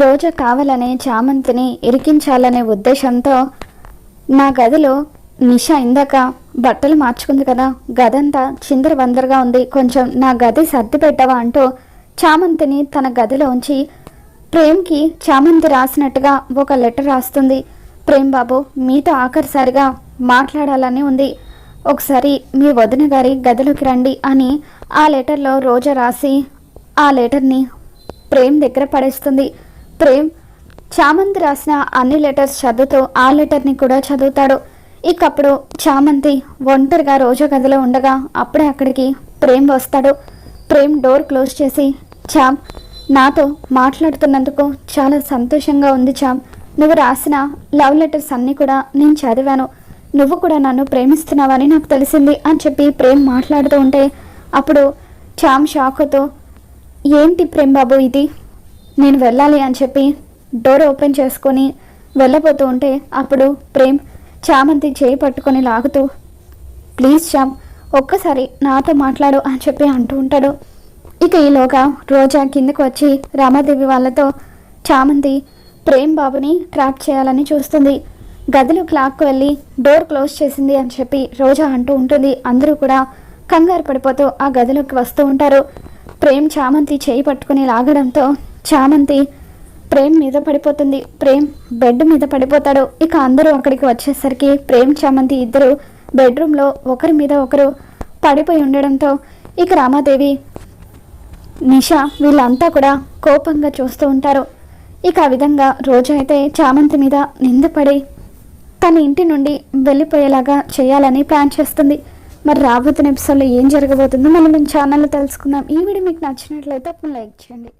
రోజా కావాలనే చామంతిని ఇరికించాలనే ఉద్దేశంతో నా గదిలో నిషా ఇందాక బట్టలు మార్చుకుంది కదా గదంతా చిందర వందరగా ఉంది కొంచెం నా గది సర్ది పెట్టవా అంటూ చామంతిని తన గదిలో ఉంచి ప్రేమ్కి చామంతి రాసినట్టుగా ఒక లెటర్ రాస్తుంది. ప్రేమ్ బాబు మీతో ఆఖరిసారిగా మాట్లాడాలని ఉంది. ఒకసారి మీ వదిన గారి గదిలోకి రండి అని ఆ లెటర్లో రోజా రాసి ఆ లెటర్ని ప్రేమ్ దగ్గర పడేస్తుంది. ప్రేమ్ చామంతి రాసిన అన్ని లెటర్స్ చదువుతూ ఆ లెటర్ని కూడా చదువుతాడు. ఇకప్పుడు చామంతి ఒంటరిగా రోజా గదిలో ఉండగా అప్పుడే అక్కడికి ప్రేమ్ వస్తాడు. ప్రేమ్ డోర్ క్లోజ్ చేసి చామ్ నాతో మాట్లాడుతున్నందుకు చాలా సంతోషంగా ఉంది చామ్. నువ్వు రాసిన లవ్ లెటర్స్ అన్నీ కూడా నేను చదివాను. నువ్వు కూడా నన్ను ప్రేమిస్తున్నావని నాకు తెలిసింది అని చెప్పి ప్రేమ్ మాట్లాడుతూ ఉంటే అప్పుడు చామ్ షాకుతో ఏంటి ప్రేమ్ బాబు ఇది? నేను వెళ్ళాలి అని చెప్పి డోర్ ఓపెన్ చేసుకొని వెళ్ళబోతూ ఉంటే అప్పుడు ప్రేమ్ చామంతి చేయి పట్టుకొని లాగుతూ ప్లీజ్ శ్యామ్ ఒక్కసారి నాతో మాట్లాడు అని చెప్పి అంటూ ఉంటాడు. ఇక ఈలోగా రోజా కిందకు వచ్చి రామాదేవి వాళ్ళతో చామంతి ప్రేమ్ బాబుని ట్రాప్ చేయాలని చూస్తుంది. గదిలో క్లాక్కు వెళ్ళి డోర్ క్లోజ్ చేసింది అని చెప్పి రోజా అంటూ ఉంటుంది. అందరూ కూడా కంగారు పడిపోతూ ఆ గదిలోకి వస్తూ ఉంటారు. ప్రేమ్ చామంతి చేయి పట్టుకుని లాగడంతో చామంతి ప్రేమ్ మీద పడిపోతుంది. ప్రేమ్ బెడ్ మీద పడిపోతాడు. ఇక అందరూ అక్కడికి వచ్చేసరికి ప్రేమ్ చామంతి ఇద్దరు బెడ్రూమ్లో ఒకరి మీద ఒకరు పడిపోయి ఉండడంతో ఇక రామాదేవి నిషా వీళ్ళంతా కూడా కోపంగా చూస్తూ ఉంటారు. ఇక ఆ విధంగా రోజు అయితే చామంతి మీద నిందపడి తన ఇంటి నుండి వెళ్ళిపోయేలాగా చేయాలని ప్లాన్ చేస్తుంది. మరి రాబోతున్న ఎపిసోడ్లో ఏం జరగబోతుందో మనం ఛానల్లో తెలుసుకుందాం. ఈ వీడియో మీకు నచ్చినట్లయితే అప్పుడు లైక్ చేయండి.